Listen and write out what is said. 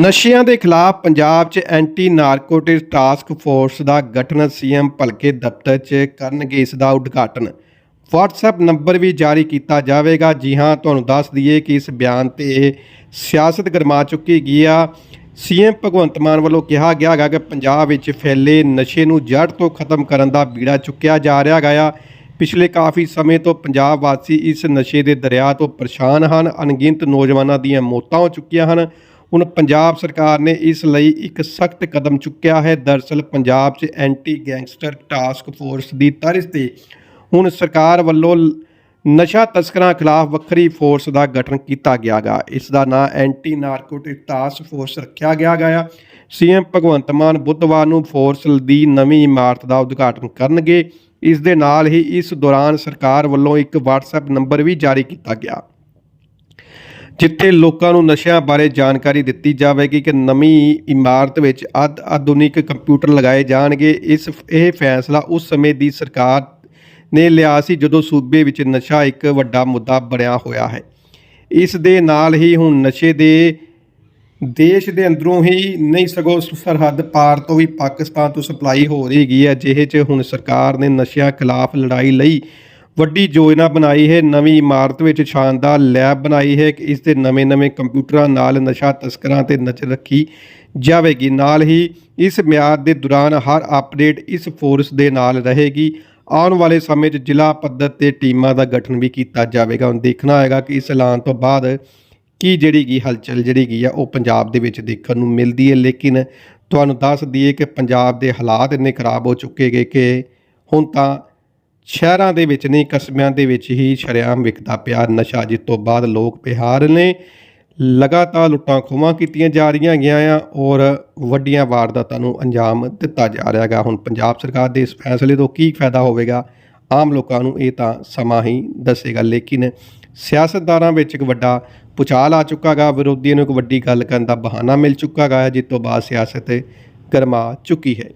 ਨਸ਼ਿਆਂ ਦੇ ਖਿਲਾਫ ਪੰਜਾਬ 'ਚ ਐਂਟੀ ਨਾਰਕੋਟਿਕ ਟਾਸਕ ਫੋਰਸ ਦਾ ਗਠਨ ਸੀਐਮ ਭਲਕੇ ਦਫ਼ਤਰ 'ਚ ਕਰਨਗੇ ਇਸ ਦਾ ਉਦਘਾਟਨ। WhatsApp ਨੰਬਰ ਵੀ ਜਾਰੀ ਕੀਤਾ ਜਾਵੇਗਾ। ਜੀ ਹਾਂ, ਤੁਹਾਨੂੰ ਦੱਸ ਦਈਏ ਕਿ ਇਸ ਬਿਆਨ ਤੇ ਇਹ ਸਿਆਸਤ ਗਰਮਾ ਚੁੱਕੀ ਗਈ ਆ। ਸੀਐਮ ਭਗਵੰਤ ਮਾਨ ਵੱਲੋਂ ਕਿਹਾ ਗਿਆ ਹੈਗਾ ਕਿ ਪੰਜਾਬ ਵਿੱਚ ਫੈਲੇ ਨਸ਼ੇ ਨੂੰ ਜੜ ਤੋਂ ਖਤਮ ਕਰਨ ਦਾ ਬੀੜਾ ਚੁੱਕਿਆ ਜਾ ਰਿਹਾ ਹੈਗਾ ਆ। ਪਿਛਲੇ ਕਾਫੀ ਸਮੇਂ ਤੋਂ ਪੰਜਾਬ ਵਾਸੀ ਇਸ ਨਸ਼ੇ ਦੇ ਦਰਿਆ ਤੋਂ ਪਰੇਸ਼ਾਨ ਹਨ। ਅਣਗਿਣਤ ਨੌਜਵਾਨਾਂ ਦੀਆਂ ਮੌਤਾਂ ਹੋ ਚੁੱਕੀਆਂ ਹਨ। ਹੁਣ ਪੰਜਾਬ ਸਰਕਾਰ ਨੇ ਇਸ ਲਈ ਇੱਕ ਸਖਤ ਕਦਮ ਚੁੱਕਿਆ ਹੈ। ਦਰਸਲ ਪੰਜਾਬ 'ਚ ਐਂਟੀ ਗੈਂਗਸਟਰ ਟਾਸਕ ਫੋਰਸ ਦੀ ਤਰਜ਼ ਤੇ ਹੁਣ ਸਰਕਾਰ ਵੱਲੋਂ ਨਸ਼ਾ ਤਸਕਰਾਂ ਖਿਲਾਫ ਵੱਖਰੀ ਫੋਰਸ ਦਾ ਗਠਨ ਕੀਤਾ ਗਿਆ ਗਾ। ਇਸ ਦਾ ਨਾਂ ਐਂਟੀ ਨਾਰਕੋਟਿਕ ਟਾਸਕ ਫੋਰਸ ਰੱਖਿਆ ਗਿਆ ਗਿਆ ਸੀਐਮ ਭਗਵੰਤ ਮਾਨ ਬੁੱਧਵਾਰ ਨੂੰ ਫੋਰਸ ਦੀ ਨਵੀਂ ਇਮਾਰਤ ਦਾ ਉਦਘਾਟਨ ਕਰਨਗੇ। ਇਸ ਦੇ ਨਾਲ ਹੀ ਇਸ ਦੌਰਾਨ ਸਰਕਾਰ ਵੱਲੋਂ ਇੱਕ WhatsApp ਨੰਬਰ ਵੀ ਜਾਰੀ ਕੀਤਾ ਗਿਆ। ਜਿੱਥੇ ਲੋਕਾਂ ਨੂੰ ਨਸ਼ਿਆਂ ਬਾਰੇ ਜਾਣਕਾਰੀ ਦਿੱਤੀ ਜਾਵੇਗੀ ਕਿ ਨਵੀਂ ਇਮਾਰਤ ਵਿੱਚ ਅਧ ਆਧੁਨਿਕ ਕੰਪਿਊਟਰ ਲਗਾਏ ਜਾਣਗੇ, ਇਸ ਇਹ ਫੈਸਲਾ ਉਸ ਸਮੇਂ ਦੀ ਸਰਕਾਰ ਨੇ ਲਿਆ ਸੀ ਜਦੋਂ ਸੂਬੇ ਵਿੱਚ ਨਸ਼ਾ ਇੱਕ ਵੱਡਾ ਮੁੱਦਾ ਬਣਿਆ ਹੋਇਆ ਹੈ। ਇਸ ਦੇ ਨਾਲ ਹੀ ਹੁਣ ਨਸ਼ੇ ਦੇ ਦੇਸ਼ ਦੇ ਅੰਦਰੋਂ ਹੀ ਨਹੀਂ ਸਗੋਂ ਸਰਹੱਦ ਪਾਰ ਤੋਂ ਵੀ ਪਾਕਿਸਤਾਨ ਤੋਂ ਸਪਲਾਈ ਹੋ ਰਹੀ ਗਈ ਹੈ, ਜਿਹੇ 'ਚ ਹੁਣ ਸਰਕਾਰ ਨੇ ਨਸ਼ਿਆਂ ਖਿਲਾਫ ਲੜਾਈ ਲਈ ਵੱਡੀ ਯੋਜਨਾ ਬਣਾਈ ਹੈ, ਨਵੀਂ ਇਮਾਰਤ ਵਿੱਚ ਸ਼ਾਨਦਾਰ ਲੈਬ ਬਣਾਈ ਹੈ, ਕਿ ਇਸ ਦੇ ਨਵੇਂ-ਨਵੇਂ ਕੰਪਿਊਟਰਾਂ ਨਾਲ ਨਸ਼ਾ ਤਸਕਰਾਂ ਤੇ ਨਜ਼ਰ ਰੱਖੀ ਜਾਵੇਗੀ। ਨਾਲ ਹੀ ਇਸ ਮਿਆਦ ਦੇ ਦੌਰਾਨ ਹਰ ਅਪਡੇਟ ਇਸ ਫੋਰਸ ਦੇ ਨਾਲ ਰਹੇਗੀ। ਆਉਣ ਵਾਲੇ ਸਮੇਂ 'ਚ ਜ਼ਿਲ੍ਹਾ ਪੱਧਰ ਤੇ ਟੀਮਾਂ ਦਾ ਗਠਨ ਵੀ ਕੀਤਾ ਜਾਵੇਗਾ। ਹੁਣ ਦੇਖਣਾ ਹੋਏਗਾ ਕਿ ਇਸ ਐਲਾਨ ਤੋਂ ਬਾਅਦ ਕੀ ਜਿਹੜੀ ਗੀ ਹਲਚਲ ਜਿਹੜੀ ਗਈ ਆ, ਉਹ ਪੰਜਾਬ ਦੇ ਵਿੱਚ ਦੇਖਣ ਨੂੰ ਮਿਲਦੀ ਹੈ। ਲੇਕਿਨ ਤੁਹਾਨੂੰ ਦੱਸ ਦਈਏ ਕਿ ਪੰਜਾਬ ਦੇ ਹਾਲਾਤ ਇੰਨੇ ਖਰਾਬ ਹੋ ਚੁੱਕੇ ਗਏ ਕਿ ਹੁਣ ਤਾਂ ਸ਼ਹਿਰਾਂ ਦੇ ਵਿੱਚ ਨਹੀਂ, ਕਸਬਿਆਂ ਦੇ ਵਿੱਚ ਹੀ ਸ਼ਰੇਆਮ ਵਿਕਦਾ ਪਿਆ ਨਸ਼ਾ, ਜਿਸ ਤੋਂ ਬਾਅਦ ਲੋਕ ਬਿਹਾਰ ਨੇ ਲਗਾਤਾਰ ਲੁੱਟਾਂ ਖੋਹਾਂ ਕੀਤੀਆਂ ਜਾ ਰਹੀਆਂ ਹੈਗੀਆਂ ਆ ਔਰ ਵੱਡੀਆਂ ਵਾਰਦਾਤਾਂ ਨੂੰ ਅੰਜਾਮ ਦਿੱਤਾ ਜਾ ਰਿਹਾ ਹੈਗਾ। ਹੁਣ ਪੰਜਾਬ ਸਰਕਾਰ ਦੇ ਇਸ ਫੈਸਲੇ ਤੋਂ ਕੀ ਫਾਇਦਾ ਹੋਵੇਗਾ? ਆਮ ਲੋਕਾਂ ਨੂੰ ਇਹ ਤਾਂ ਸਮਾਂ ਹੀ ਦੱਸੇਗਾ, ਲੇਕਿਨ ਸਿਆਸਤਦਾਨਾਂ ਵਿੱਚ ਇੱਕ ਵੱਡਾ ਪੁਚਾਲ ਆ ਚੁੱਕਾ ਗਾ ਵਿਰੋਧੀਆਂ ਨੂੰ ਇੱਕ ਵੱਡੀ ਗੱਲ ਕਰਨ ਦਾ ਬਹਾਨਾ ਮਿਲ ਚੁੱਕਾ ਗਾ ਜਿਸ ਤੋਂ ਬਾਅਦ ਸਿਆਸਤ ਗਰਮਾ ਚੁੱਕੀ ਹੈ।